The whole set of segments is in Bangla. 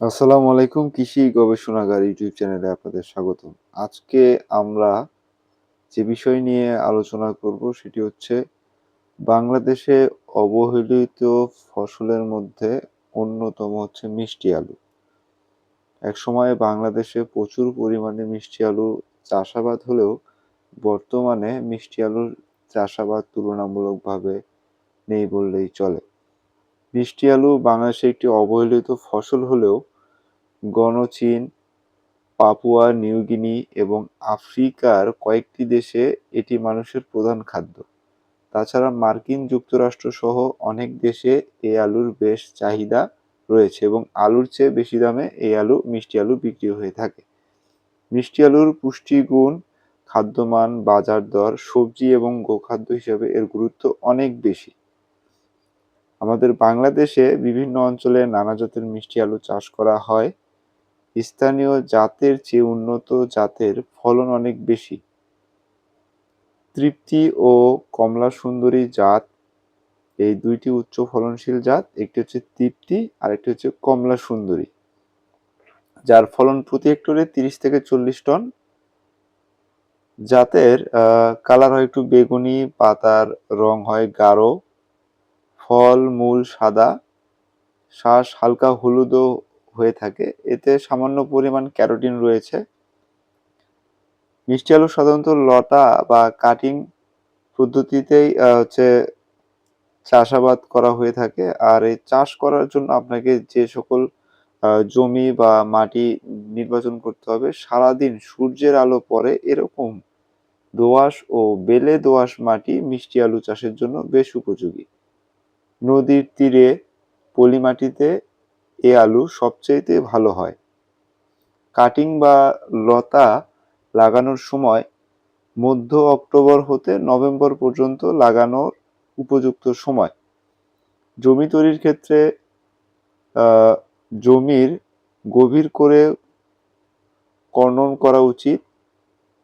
আসসালামু আলাইকুম, কৃষি গবেষণাগার ইউটিউব চ্যানেলে আপনাদের স্বাগত আজকে আমরা যে বিষয় নিয়ে আলোচনা করব সেটি হচ্ছে বাংলাদেশে অবহেলিত ফসলের মধ্যে অন্যতম হচ্ছে মিষ্টি আলু। এক সময় বাংলাদেশে প্রচুর পরিমাণে মিষ্টি আলু চাষাবাদ হলেও বর্তমানে মিষ্টি আলুর চাষাবাদ তুলনামূলকভাবে নেই বললেই চলে। মিষ্টি আলু বাংলাদেশে একটি অবহেলিত ফসল হলেও গণচীন, পাপুয়া নিউগিনি এবং আফ্রিকার কয়েকটি দেশে এটি মানুষের প্রধান খাদ্য। তাছাড়া মার্কিন যুক্তরাষ্ট্র সহ অনেক দেশে এই আলুর বেশ চাহিদা রয়েছে এবং আলুর চেয়ে বেশি দামে এই আলু, মিষ্টি আলু বিক্রি হয়ে থাকে। মিষ্টি আলুর পুষ্টিগুণ, খাদ্যমান, বাজার দর, সবজি এবং গোখাদ্য হিসাবে এর গুরুত্ব অনেক বেশি। আমাদের বাংলাদেশে বিভিন্ন অঞ্চলে নানা জাতের মিষ্টি আলু চাষ করা হয়। স্থানীয় জাতের চেয়ে উন্নত জাতের ফলন অনেক বেশি। তৃপ্তি ও কমলা সুন্দরী জাত, এই দুইটি উচ্চ ফলনশীল জাত, একটি হচ্ছে তৃপ্তি আর একটি হচ্ছে কমলা সুন্দরী যার ফলন প্রতি হেক্টরে তিরিশ থেকে চল্লিশ টন। জাতের কালার হয় একটু বেগুনি, পাতার রং হয় গাঢ়, ফল, মূল সাদা শ্বাস হালকা হলুদও হয়ে থাকে। এতে সামান্য পরিমাণ ক্যারোটিন রয়েছে। মিষ্টি আলু সাধারণত লতা বা কাটিং পদ্ধতিতেই হচ্ছে চাষাবাদ করা হয়ে থাকে। আর এই চাষ করার জন্য আপনাকে যে সকল জমি বা মাটি নির্বাচন করতে হবে, সারাদিন সূর্যের আলো পরে এরকম দোআঁশ ও বেলে দোআঁশ মাটি মিষ্টি আলু চাষের জন্য বেশ উপযোগী। নদীর তীরে পলি মাটিতে এ আলু সবচেয়েতে ভালো হয়। কাটিং বা লতা লাগানোর সময় মধ্য অক্টোবর হতে নভেম্বর পর্যন্ত লাগানোর উপযুক্ত সময়। জমি তৈরির ক্ষেত্রে জমির গভীর করে কর্ণন করা উচিত।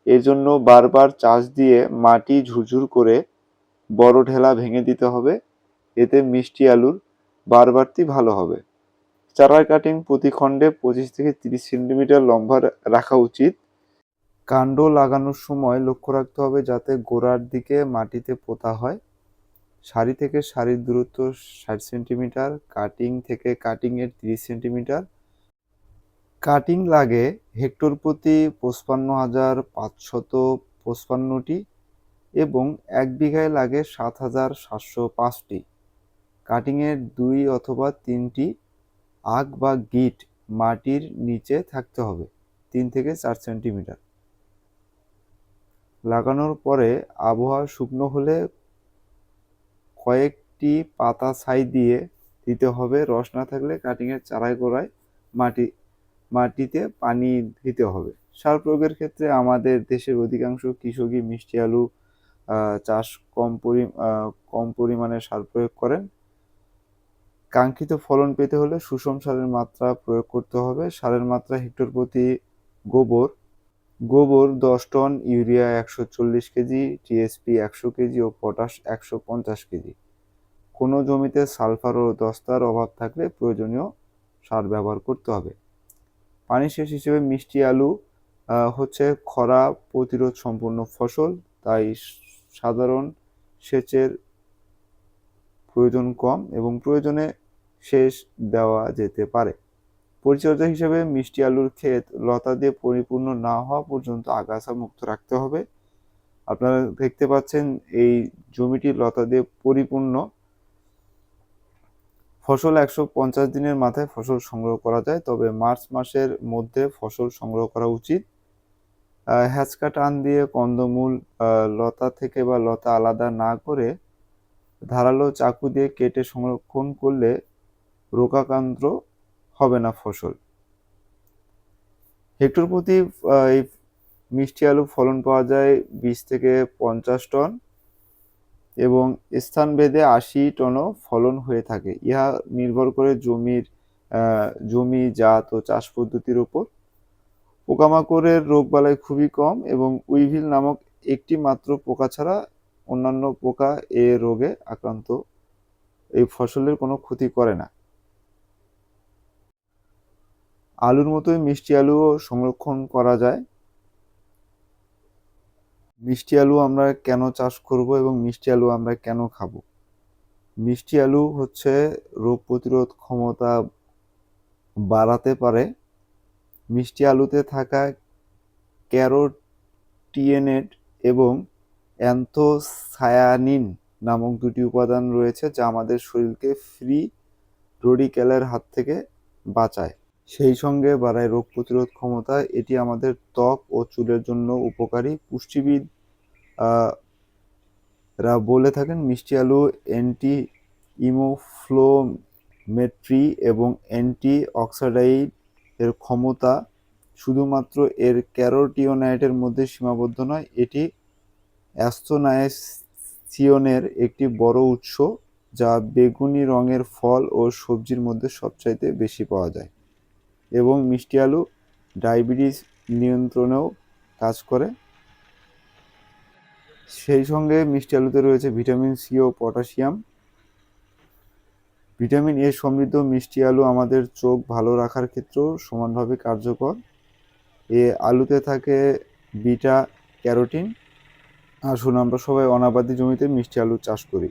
এজন্য বারবার চাষ দিয়ে মাটি ঝুরঝুর করে বড় ঢেলা ভেঙে দিতে হবে। এতে মিষ্টি আলুর বারবারটি ভালো হবে। চারা কাটিং প্রতি খণ্ডে পঁচিশ থেকে তিরিশ সেন্টিমিটার লম্বা রাখা উচিত। কাণ্ড লাগানোর সময় লক্ষ্য রাখতে হবে যাতে গোড়ার দিকে মাটিতে পোতা হয়। সারি থেকে সারির দূরত্ব ষাট সেন্টিমিটার কাটিং থেকে কাটিংয়ের তিরিশ সেন্টিমিটার কাটিং লাগে হেক্টর প্রতি পঁচপান্ন হাজার পাঁচশত পঁচপান্নটি এবং এক বিঘায় লাগে সাত হাজার সাতশো পাঁচটি। কাটিংয়ের দুই অথবা তিনটি আগ বা গিট মাটির নিচে থাকতে হবে, তিন থেকে চার সেন্টিমিটার। লাগানোর পরে আবহাওয়া শুকনো হলে কয়েকটি পাতা ছাই দিয়ে দিতে হবে। রস না থাকলে কাটিংয়ের চারায় গোড়ায় মাটি, মাটিতে পানি দিতে হবে। সার প্রয়োগের ক্ষেত্রে আমাদের দেশের অধিকাংশ কৃষকই মিষ্টি আলু চাষ কম পরি কম পরিমাণে সার প্রয়োগ করেন। কাঙ্ক্ষিত ফলন পেতে হলে সুষম সারের মাত্রা প্রয়োগ করতে হবে। সারের মাত্রা হেক্টর প্রতি গোবর। গোবর দশ টন, ইউরিয়া একশো চল্লিশ কেজি, টিএসপি একশো কেজি ও পটাশ একশো পঞ্চাশ কেজি। কোনো জমিতে সালফার ও দস্তার অভাব থাকলে প্রয়োজনীয় সার ব্যবহার করতে হবে। পানি সেচ হিসেবে মিষ্টি আলু হচ্ছে খরা প্রতিরোধ সম্পন্ন ফসল, তাই সাধারণ সেচের প্রয়োজন কম এবং প্রয়োজনে শেষ দেওয়া যেতে পারে। পরিচর্যা হিসেবে মিষ্টি আলুর ক্ষেত লতা দিয়ে পরিপূর্ণ না হওয়া পর্যন্ত আগাছা মুক্ত রাখতে হবে। আপনারা দেখতে পাচ্ছেন এই জমিটি লতা দিয়ে পরিপূর্ণ। ফসল একশো পঞ্চাশ দিনের মাথায় ফসল সংগ্রহ করা যায়, তবে মার্চ মাসের মধ্যে ফসল সংগ্রহ করা উচিত। হ্যাচকা টান দিয়ে কন্দমূল লতা থেকে বা লতা আলাদা না করে ধারালো চাকু দিয়ে কেটে সংরক্ষণ করলে রোগাক্রান্ত হবে না ফসল। হেক্টর প্রতি এই মিষ্টি আলু ফলন পাওয়া যায় বিশ থেকে পঞ্চাশ টন এবং স্থানভেদে আশি টনও ফলন হয়ে থাকে। ইহা নির্ভর করে জমির জমি, জাত ও চাষ পদ্ধতির উপর। পোকামাকড়ের রোগবালাই খুবই কম এবং উইভিল নামক একটি মাত্র পোকা ছাড়া অন্যান্য পোকা এ রোগে আক্রান্ত এই ফসলের কোনো ক্ষতি করে না। আলুর মতোই মিষ্টি আলুও সংরক্ষণ করা যায়। মিষ্টি আলু আমরা কেন চাষ করব এবং মিষ্টি আলু আমরা কেন খাব? মিষ্টি আলু হচ্ছে রোগ প্রতিরোধ ক্ষমতা বাড়াতে পারে। মিষ্টি আলুতে থাকা ক্যারোটিনেট এবং অ্যান্থোসায়ানিন নামক দুটি উপাদান রয়েছে যা আমাদের শরীরকে ফ্রি রেডিক্যালের হাত থেকে বাঁচায়। সেই সঙ্গে বাড়ায় রোগ প্রতিরোধ ক্ষমতা, এটি আমাদের ত্বক ও চুলের জন্য উপকারী। পুষ্টিবিদ রা বলে থাকেন, মিষ্টি আলু অ্যান্টি ইমোফ্লোমেট্রি এবং অ্যান্টি অক্সিডাইড এর ক্ষমতা শুধুমাত্র এর ক্যারোটিওনাইটের মধ্যে সীমাবদ্ধ নয়, এটি অ্যাস্থোনাইসিয়নের একটি বড় উৎস, যা বেগুনি রঙের ফল ও সবজির মধ্যে সবচাইতে বেশি পাওয়া যায়। এবং মিষ্টি আলু ডায়াবেটিস নিয়ন্ত্রণেও কাজ করে। সেই সঙ্গে মিষ্টি আলুতে রয়েছে ভিটামিন সি ও পটাশিয়াম। ভিটামিন এ সমৃদ্ধ মিষ্টি আলু আমাদের চোখ ভালো রাখার ক্ষেত্রেও সমানভাবে কার্যকর। এ আলুতে থাকে বিটা, ক্যারোটিন। আসুন আমরা সবাই অনাবাদি জমিতে মিষ্টি আলু চাষ করি।